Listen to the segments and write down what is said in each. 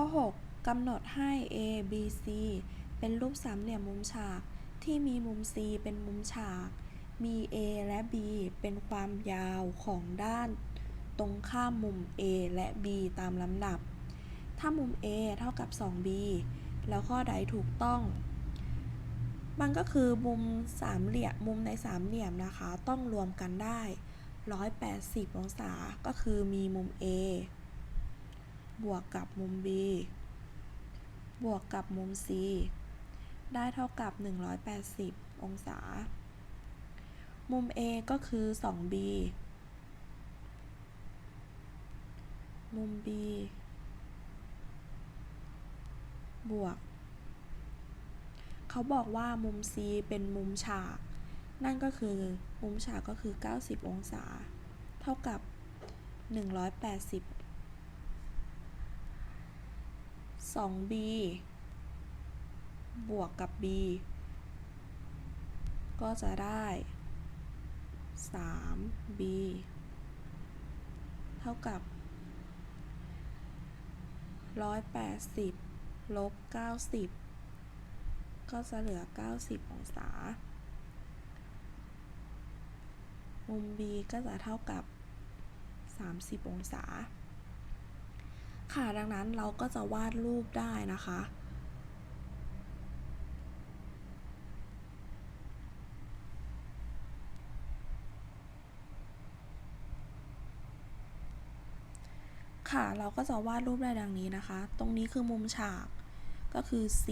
ข้อ 6กำหนดให้ A B C เป็นรูปสามเหลี่ยมมุมฉาก ที่มีมุม C เป็นมุมฉาก มี A และ B เป็นความยาวของด้าน ตรงข้ามมุม A และ B ตามลำดับ ถ้ามุม A เท่ากับ 2B แล้วข้อใดถูกต้อง มันก็คือมุมสามเหลี่ยมมุมในสามเหลี่ยมนะคะ ต้องรวมกันได้ 180 องศา ก็คือมีมุม A บวกกับมุม B บวกกับมุม C ได้เท่ากับ 180 องศา มุม A ก็คือ 2B มุม B บวก เขาบอกว่ามุม C เป็นมุมฉาก นั่นก็คือมุมฉากก็คือ 90 องศา เท่ากับ 180 2b บวกกับ b ก็จะได้ 3b เท่ากับ 180 ลบ 90 ก็จะเหลือ 90 องศา มุม b ก็จะเท่ากับ 30 องศา ค่ะดังนั้นเราก็จะวาดรูปได้นะคะ ค่ะเราก็จะวาดรูปได้ดังนี้นะคะ ตรงนี้คือมุมฉากก็คือ C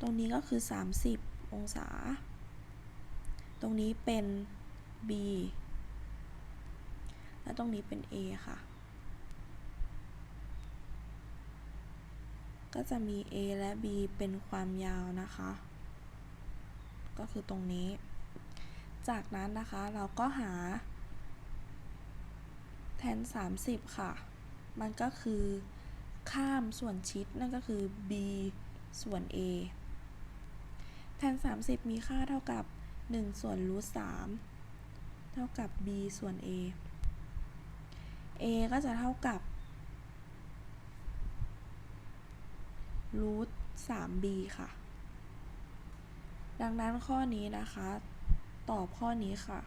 ตรงนี้ก็คือ 30 องศา ตรงนี้เป็น B และตรงนี้เป็น A ค่ะ ก็จะมี A และ B เป็นความยาวนะคะ ก็คือตรงนี้ จากนั้นนะคะเราก็หา แทน 30 ค่ะ มันก็คือข้ามส่วนชิดนั่นก็คือ b ส่วน a แทน 30 มีค่าเท่ากับ 1 ส่วนรูท3เท่ากับ b ส่วน a a ก็จะเท่ากับ รูท 3b ค่ะ ดังนั้นข้อนี้นะคะ ตอบข้อนี้ค่ะ